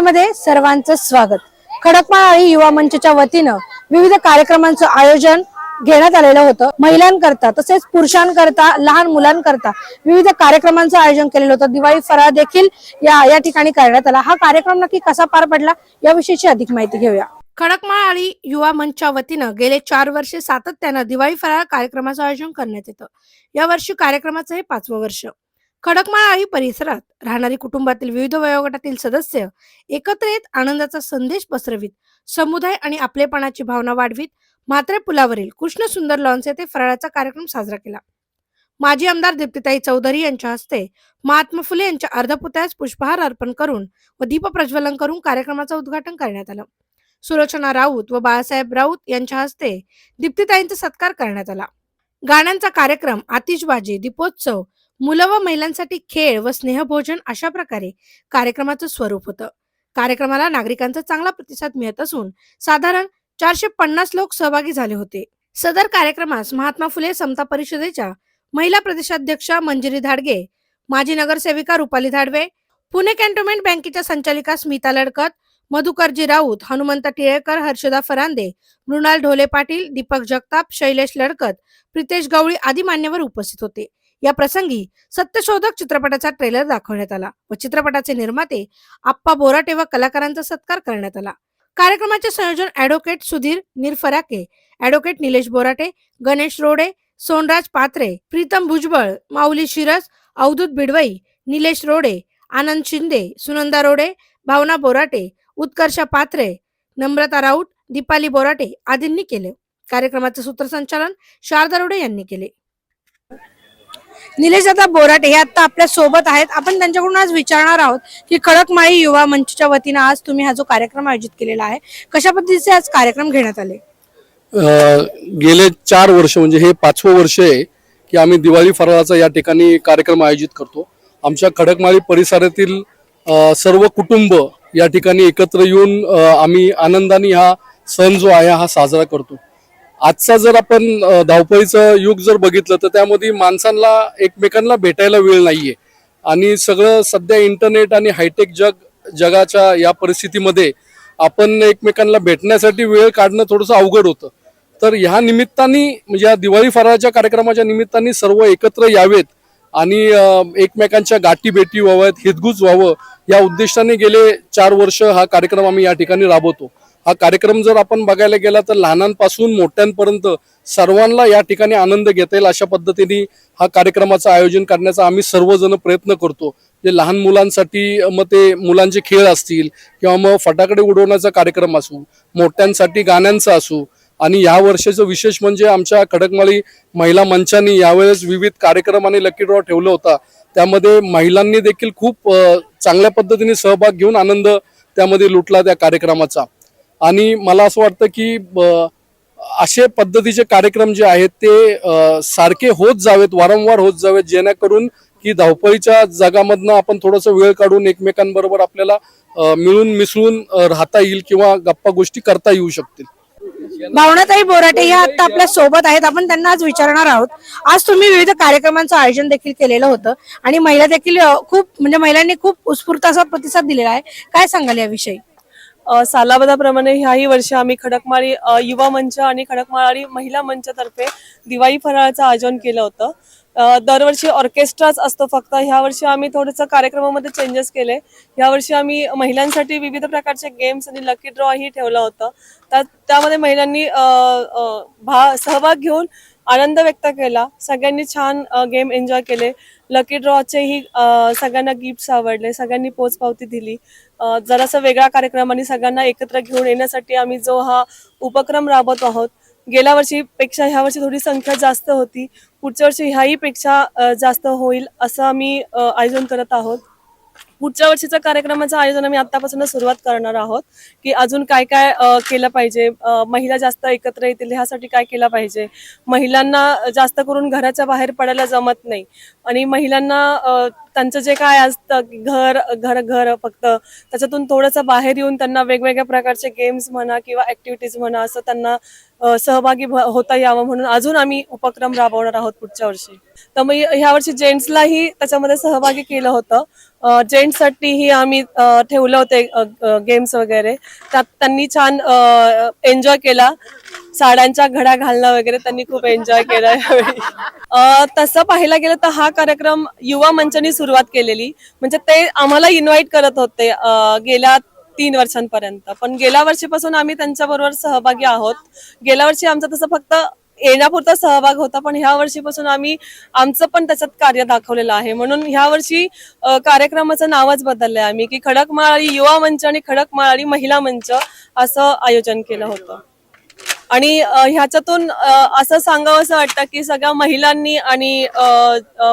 मध्ये सर्वांचं स्वागत. खडकमाळ युवा मंचच्या वतीनं विविध कार्यक्रमांचं आयोजन घेण्यात आलेलं होतं. महिलांकरता तसेच पुरुषांकरता लहान मुलांकरता विविध कार्यक्रमांचं आयोजन केलेलं होतं. दिवाळी फराळ देखील या या ठिकाणी करण्यात आला. हा कार्यक्रम नक्की कसा पार पडला याविषयीची अधिक माहिती घेऊया. खडकमाळ आणि युवा मंचच्या वतीनं गेले चार वर्षे सातत्यानं दिवाळी फराळ कार्यक्रमाचं आयोजन करण्यात येतं. या वर्षी कार्यक्रमाचं हे पाचवं वर्ष. खडकमाळ आणि परिसरात राहणारी कुटुंबातील विविध वयोगटातील सदस्य एकत्र येत आनंदाचा संदेश पसरवीत समुदाय आणि आपलेपणाची भावना वाढवीत. म्हात्रे पुलावरील कृष्ण सुंदर लॉन्स येथे फराळाचा कार्यक्रम साजरा केला. माजी आमदार दीप्तिताई चौधरी यांच्या हस्ते महात्मा फुले यांच्या अर्धपुतळ्यास पुष्पहार अर्पण करून व दीप प्रज्वलन करून कार्यक्रमाचं उद्घाटन करण्यात आलं. सुलोचना राऊत व बाळासाहेब राऊत यांच्या हस्ते दीप्तिताईंचा सत्कार करण्यात आला. गाण्यांचा कार्यक्रम आतिषबाजी दीपोत्सव मुलं व महिलांसाठी खेळ व स्नेहभोजन अशा प्रकारे कार्यक्रमाचं स्वरूप होतं. कार्यक्रमाला नागरिकांचा चांगला प्रतिसाद मिळत असून साधारण चारशे पन्नास लोक सहभागी झाले होते. सदर कार्यक्रमास महात्मा फुले समता परिषदेच्या महिला प्रदेशाध्यक्षा मंजिरी धाडगे माजी नगरसेविका रुपाली धाडवे पुणे कॅन्टोन्मेंट बँकेच्या संचालिका स्मिता लडकत मधुकरजी राऊत हनुमंत टिळेकर हर्षदा फरांदे मृणाल ढोले पाटील दीपक जगताप शैलेश लडकत प्रितेश गवळी आदी मान्यवर उपस्थित होते. या प्रसंगी सत्यशोधक चित्रपटाचा ट्रेलर दाखवण्यात आला व चित्रपटाचे निर्माते आप्पा बोराटे व कलाकारांचा सत्कार करण्यात आला. कार्यक्रमाचे संयोजन ॲडव्होकेट सुधीर निरफराके ॲडव्होकेट निलेश बोराटे गणेश रोडे सोनराज पात्रे प्रीतम भुजबळ माऊली शिरस अवधूत बिडवई निलेश रोडे आनंद शिंदे सुनंदा रोडे भावना बोराटे उत्कर्षा पात्रे नम्रता राऊत दीपाली बोराटे आदींनी केले. कार्यक्रमाचे सूत्रसंचालन शारदा रोडे यांनी केले. निलेश दादा बोराटे हे आता आपल्यासोबत आहेत. आपण त्यांच्याकडून आज विचारणार आहोत की खडकमाळी युवा मंचच्या वतीनं आज तुम्ही हा जो कार्यक्रम आयोजित केलेला आहे कशा पद्धतीचे आज कार्यक्रम घेण्यात आले? गेले चार वर्ष म्हणजे हे पाचवं वर्ष आहे की आम्ही दिवाळी फराळाचा या ठिकाणी कार्यक्रम आयोजित करतो. आमच्या खडकमाळी परिसरातील सर्व कुटुंब या ठिकाणी एकत्र येऊन आम्ही आनंदाने हा सण जो आहे हा साजरा करतो. आजचा जर आपण धावपळीचं युग जर बघितलं तर त्यामध्ये माणसांना एकमेकांना भेटायला वेळ नाहीये. आणि सगळं सध्या इंटरनेट आणि हायटेक जग जगाच्या या परिस्थितीमध्ये आपण एकमेकांना भेटण्यासाठी वेळ काढणं थोडंसं अवघड होतं. तर ह्या निमित्ताने म्हणजे या दिवाळी फराळाच्या कार्यक्रमाच्या निमित्ताने सर्व एकत्र यावेत आणि एकमेकांच्या गाठी भेटी व्हाव्यात हितगुज व्हावं या उद्देशाने गेले चार वर्ष हा कार्यक्रम आम्ही या ठिकाणी राबवतो. हा कार्यक्रम जर आपण बघायला गेला तर लहानांपासून मोठ्यांपर्यंत सर्वांना या ठिकाणी आनंद घेता येईल अशा पद्धतीने हा कार्यक्रमाचं आयोजन करण्याचा आम्ही सर्वजण प्रयत्न करतो. जे लहान मुलांसाठी मग ते मुलांचे खेळ असतील किंवा मग फटाकडे उडवण्याचा कार्यक्रम असू मोठ्यांसाठी गाण्यांचा असू आणि या वर्षाचं विशेष म्हणजे आमच्या खडकमाळी महिला मंचाने यावेळेस विविध कार्यक्रम आणि लकी ड्रॉ ठेवला होता. त्यामध्ये महिलांनी देखील खूप चांगल्या पद्धतीने सहभाग घेऊन आनंद त्यामध्ये लुटला त्या कार्यक्रमाचा. आणि मला असं वाटतं की असे पद्धतीचे कार्यक्रम जे आहेत ते सारखे होत जावेत वारंवार होत जावेत जेणेकरून की धावपळीच्या जगामधनं आपण थोडंसं वेळ काढून एकमेकांबरोबर आपल्याला मिळून मिसळून राहता येईल किंवा गप्पा गोष्टी करता येऊ शकतील. भावनाताई बोराटे ह्या आता आपल्यासोबत आहेत. आपण त्यांना आज विचारणार आहोत. आज तुम्ही विविध कार्यक्रमांचं आयोजन देखील केलेलं होतं आणि महिला देखील खूप म्हणजे महिलांनी खूप उत्स्फूर्त असा प्रतिसाद दिलेला आहे. काय सांगाल याविषयी? सालाबदाप्रमाणे ह्याही वर्षी आम्ही खडकमाळी युवा मंच आणि खडकमाळी महिला मंचतर्फे दिवाळी फराळाचं आयोजन केलं होतं. दरवर्षी ऑर्केस्ट्राच असतो फक्त. ह्या वर्षी आम्ही थोडंसं कार्यक्रमामध्ये चेंजेस केले. ह्या वर्षी आम्ही महिलांसाठी विविध प्रकारचे गेम्स आणि लकी ड्रॉ ही ठेवलं होतं. त्यामध्ये महिलांनी भा सहभाग घेऊन आनंद व्यक्त केला. सगळ्यांनी छान गेम एन्जॉय केले. लकी ड्रॉचेही सगळ्यांना गिफ्ट्स आवडले. सगळ्यांनी पोचपावती दिली. जरासा वेगळा कार्यक्रम आणि सगळ्यांना एकत्र घेऊन येण्यासाठी आम्ही जो हा उपक्रम राबवत आहोत गेल्या वर्षीपेक्षा ह्या वर्षी थोडी संख्या जास्त होती. पुढच्या वर्षी ह्याही पेक्षा जास्त होईल असं आम्ही आयोजन करत आहोत. पुढच्या वर्षीच्या कार्यक्रमाचं आयोजन आम्ही आतापासून सुरुवात करणार आहोत की अजून काय काय केलं पाहिजे? महिला जास्त एकत्र येतील ह्यासाठी काय केलं पाहिजे? महिलांना जास्त करून घराच्या बाहेर पडायला जमत नाही आणि महिलांना अ, त्यांचं जे काय असतं घर घर घर फक्त त्याच्यातून थोडंसं बाहेर येऊन त्यांना वेगवेगळ्या प्रकारचे गेम्स म्हणा किंवा ऍक्टिव्हिटीज म्हणा असं त्यांना सहभागी होता यावं म्हणून अजून आम्ही उपक्रम राबवणार आहोत पुढच्या वर्षी. तर मग ह्या वर्षी जेंट्सलाही त्याच्यामध्ये सहभागी केलं होतं. जेंट्ससाठीही आम्ही ठेवलं होते गेम्स वगैरे. त्यात त्यांनी छान एन्जॉय केला. साड्यांच्या घड्या घालणं वगैरे त्यांनी खूप एन्जॉय केलं यावेळी. तसं पाहायला गेलं तर हा कार्यक्रम युवा मंचाने सुरुवात केलेली. म्हणजे ते आम्हाला इन्व्हाइट करत होते गेल्या तीन वर्षांपर्यंत. पण गेल्या वर्षीपासून आम्ही त्यांच्या बरोबर सहभागी आहोत. गेल्या वर्षी आमचं तसं फक्त येण्यापुरता सहभाग होता पण ह्या वर्षीपासून आम्ही आमचं पण त्याच्यात कार्य दाखवलेलं आहे. म्हणून ह्या वर्षी कार्यक्रमाचं नावच बदललंय आम्ही की खडक खडकमाळी युवा मंच आणि खडक खडकमाळी महिला मंच असं आयोजन केलं होतं. आणि ह्याच्यातून असं सांगावं असं वाटतं की सगळ्या महिलांनी आणि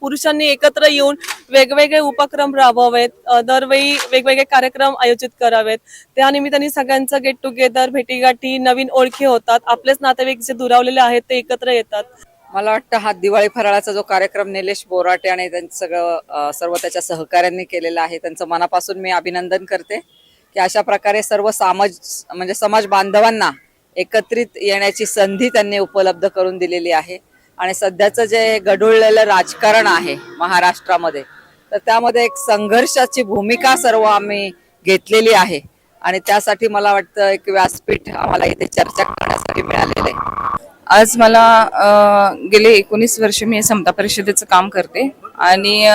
पुरुषांनी एकत्र येऊन वेगवेगळे उपक्रम राबवावेत. दरवेळी वेगवेगळे कार्यक्रम आयोजित करावेत. त्यानिमित्ताने सगळ्यांचं गेट टुगेदर भेटीगाठी नवीन ओळखी होतात. आपलेच नातेवाईक जे दुरावलेले आहेत ते एकत्र येतात. मला वाटतं हा दिवाळी फराळाचा जो कार्यक्रम निलेश बोराटे आणि त्यांचं सगळं सर्व त्याच्या सहकाऱ्यांनी केलेला आहे त्यांचं मनापासून मी अभिनंदन करते की अशा प्रकारे सर्व समाज म्हणजे समाज बांधवांना एकत्रित येण्याची संधी त्यांनी उपलब्ध करून दिलेली आहे. आणि सध्याचं जे गढुळलेलं राजकारण आहे महाराष्ट्रामध्ये तर त्यामध्ये एक संघर्षाची भूमिका सर्व आम्ही घेतलेली आहे. आणि त्यासाठी मला वाटतं एक व्यासपीठ आम्हाला इथे चर्चा करण्यासाठी मिळालेलं आहे. आज मला गेले एकोणीस वर्ष मी समता परिषदेचं काम करते. आणि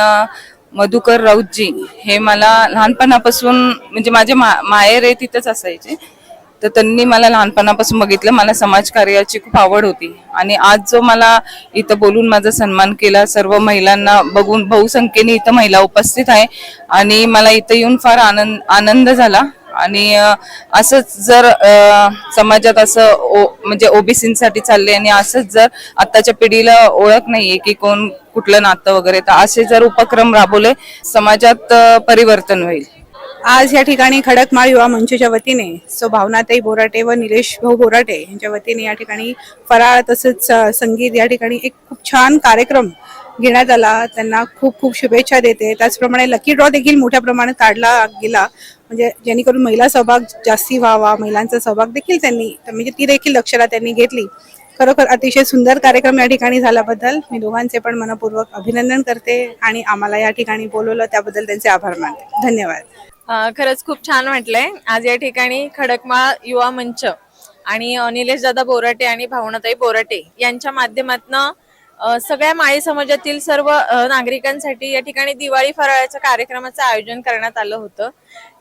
मधुकर राऊतजी हे मला लहानपणापासून म्हणजे माझे मा माहेर आहे तिथंच असायचे. तर त्यांनी मला लहानपणापासून बघितलं. मला समाजकार्याची खूप आवड होती. आणि आज जो मला इथं बोलून माझा सन्मान केला सर्व महिलांना बघून बहुसंख्येने इथं महिला उपस्थित आहे. आणि मला इथं येऊन फार आनंद आनंद झाला. आणि असंच जर समाजात असं ओ म्हणजे ओबीसीसाठी चालले आणि असंच जर आताच्या पिढीला ओळख नाहीये की कोण कुठलं नातं वगैरे तर असे जर उपक्रम राबवले समाजात परिवर्तन होईल. आज या ठिकाणी खडकमाळ युवा मंचच्या वतीने सो भावनाताई बोराटे व निलेश भाऊ बोराटे यांच्या वतीने या ठिकाणी फराळ तसंच संगीत या ठिकाणी एक खूप छान कार्यक्रम घेण्यात आला. त्यांना खूप खूप शुभेच्छा देते. त्याचप्रमाणे लकी ड्रॉ देखील मोठ्या प्रमाणात काढला गेला. म्हणजे जेणेकरून महिला सहभाग जास्ती व्हावा महिलांचा सहभाग देखील त्यांनी म्हणजे ती देखील लक्षला त्यांनी घेतली. खरोखर अतिशय सुंदर कार्यक्रम या ठिकाणी झाल्याबद्दल मी दोघांचे पण मनपूर्वक अभिनंदन करते आणि आम्हाला या ठिकाणी बोलवलं त्याबद्दल त्यांचे आभार मानते. धन्यवाद. खरंच खूप छान वाटलंय. आज या ठिकाणी खडकमाळ युवा मंच आणि निलेश दादा बोराटे आणि भावनाताई बोराटे यांच्या माध्यमातनं सगळ्या माळी समाजातील सर्व नागरिकांसाठी या ठिकाणी दिवाळी फराळाच्या कार्यक्रमाचं आयोजन करण्यात आलं होतं.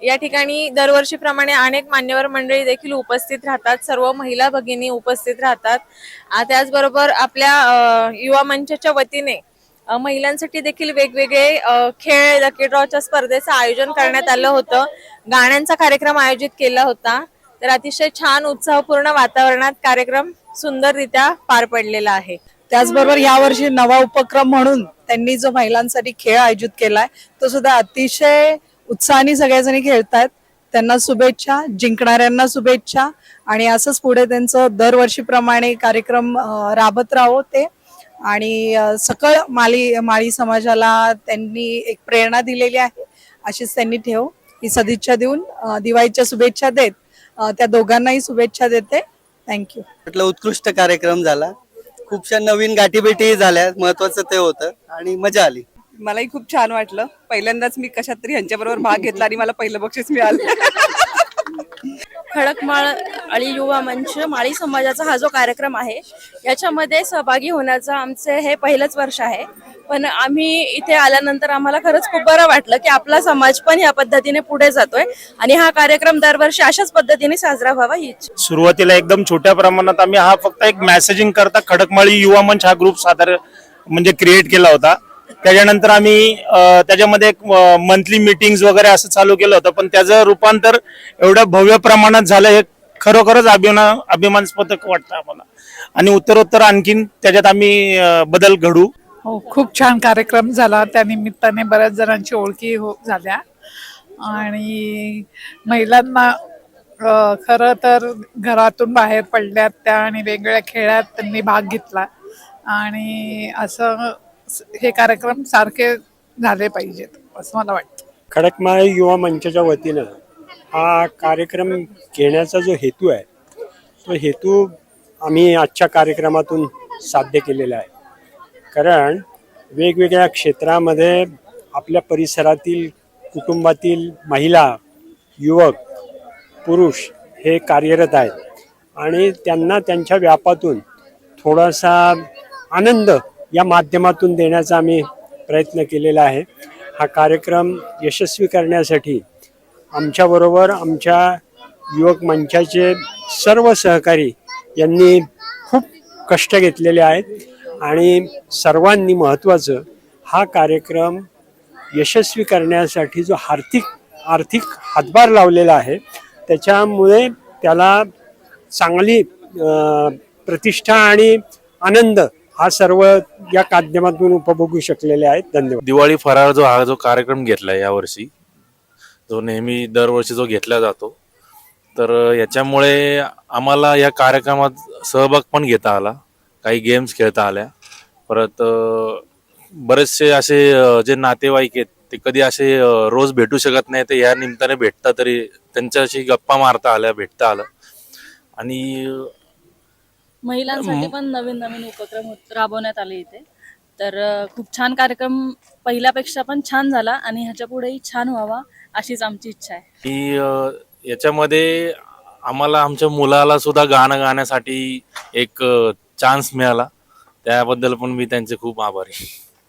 या ठिकाणी दरवर्षीप्रमाणे अनेक मान्यवर मंडळी देखील उपस्थित राहतात. सर्व महिला भगिनी उपस्थित राहतात. त्याचबरोबर आपल्या युवा मंचाच्या वतीने महिलांसाठी देखील वेगवेगळे खेळ लकी ड्रॉच्या स्पर्धेचं आयोजन करण्यात आलं होतं. गाण्यांचा कार्यक्रम आयोजित केला होता. तर अतिशय छान उत्साहपूर्ण वातावरणात कार्यक्रम सुंदररित्या पार पडलेला आहे. त्याचबरोबर यावर्षी नवा उपक्रम म्हणून त्यांनी जो महिलांसाठी खेळ आयोजित केलाय तो सुद्धा अतिशय उत्साहाने सगळ्याजणी खेळतायत. त्यांना शुभेच्छा जिंकणाऱ्यांना शुभेच्छा. आणि असंच पुढे त्यांचं दरवर्षीप्रमाणे कार्यक्रम राबत राहो ते. आणि सकळ माळी माळी समाजाला त्यांनी एक प्रेरणा दिलेली आहे. अशीच त्यांनी ठेव. ही सदिच्छा देऊन दिवाळीच्या शुभेच्छा देत त्या दोघांनाही शुभेच्छा देते. थँक्यू म्हटलं उत्कृष्ट कार्यक्रम झाला. खूपशा नवीन गाठीभेटी झाल्या. महत्वाचं ते होतं. आणि मजा आली. मलाही खूप छान वाटलं. पहिल्यांदाच मी कशात तरी ह्यांच्याबरोबर भाग घेतला आणि मला पहिलं बक्षीस मिळालं. खडकमाळ आणि युवा मंच माळी समाजाचा हा जो कार्यक्रम आहे याच्यामध्ये सहभागी होण्याचं आमचे हे पहिलंच वर्ष आहे. पण आम्ही इथे आल्यानंतर आम्हाला खरंच खूप बरं वाटलं की आपला समाज पण या पद्धतीने पुढे जातोय आणि हा कार्यक्रम दरवर्षी अशाच पद्धतीने साजरा व्हावा ही सुरुवातीला एकदम छोट्या प्रमाणात आम्ही हा फक्त एक मेसेजिंग करता खडकमाळी युवा मंच हा ग्रुप सादर म्हणजे क्रिएट केला होता. त्याच्यानंतर आम्ही त्याच्यामध्ये एक मंथली मीटिंग्स वगैरे असं चालू केलं होतं पण त्याचं रूपांतर एवढ्या भव्य प्रमाणात झालं हे खरोखरच अभिमान अभिमानास्पद वाटतं आम्हाला. आणि उत्तरोत्तर आणखीन त्याच्यात आम्ही बदल घडू. हो खूप छान कार्यक्रम झाला. त्यानिमित्ताने बऱ्याच जणांची ओळखी हो झाल्या. आणि महिलांना खरं तर घरातून बाहेर पडल्यात त्या आणि वेगवेगळ्या खेळात त्यांनी भाग घेतला. आणि असं हे कार्यक्रम सारखे झाले पाहिजेत असं मला वाटतं. खडकमाळ युवा मंचाच्या वतीनं हा कार्यक्रम घेण्याचा जो हेतू आहे तो हेतू आम्ही आजच्या कार्यक्रमातून साध्य केलेला आहे. कारण वेगवेगळ्या क्षेत्रामध्ये आपल्या परिसरातील कुटुंबातील महिला युवक पुरुष हे कार्यरत आहेत. आणि त्यांना त्यांच्या व्यापातून थोडासा आनंद या माध्यमातून देण्याचा आम्ही प्रयत्न केलेला आहे. हा कार्यक्रम यशस्वी करण्यासाठी आमच्याबरोबर आमच्या युवक मंचाचे सर्व सहकारी यांनी खूप कष्ट घेतलेले आहेत आणि सर्वांनी महत्त्वाचं हा कार्यक्रम यशस्वी करण्यासाठी जो आर्थिक आर्थिक हातभार लावलेला आहे त्याच्यामुळे त्याला चांगली प्रतिष्ठा आणि आनंद हा सर्व या माध्यमातून उपभोगू शकलेले आहेत. धन्यवाद. दिवाळी फराळ जो हा जो कार्यक्रम घेतलाय यावर्षी जो नेहमी दरवर्षी जो घेतला जातो तर याच्यामुळे आम्हाला या कार्यक्रमात सहभाग पण घेता आला काही गेम्स खेळता आल्या. परत बरेचसे असे जे नातेवाईक आहेत ते कधी असे रोज भेटू शकत नाही तर या निमित्ताने भेटता तरी त्यांच्याशी गप्पा मारता आल्या भेटता आलं. आणि महिलांसाठी पण नवीन नवीन उपक्रम राबवण्यात आले इथे. तर खूप छान कार्यक्रम पहिल्यापेक्षा पण छान झाला आणि ह्याच्या पुढेही छान व्हावा अशीच आमची इच्छा आहे. की याच्यामध्ये आम्हाला आमच्या मुलाला सुद्धा गाणं गाण्यासाठी एक चान्स मिळाला. त्याबद्दल पण मी त्यांचे खूप आभारी.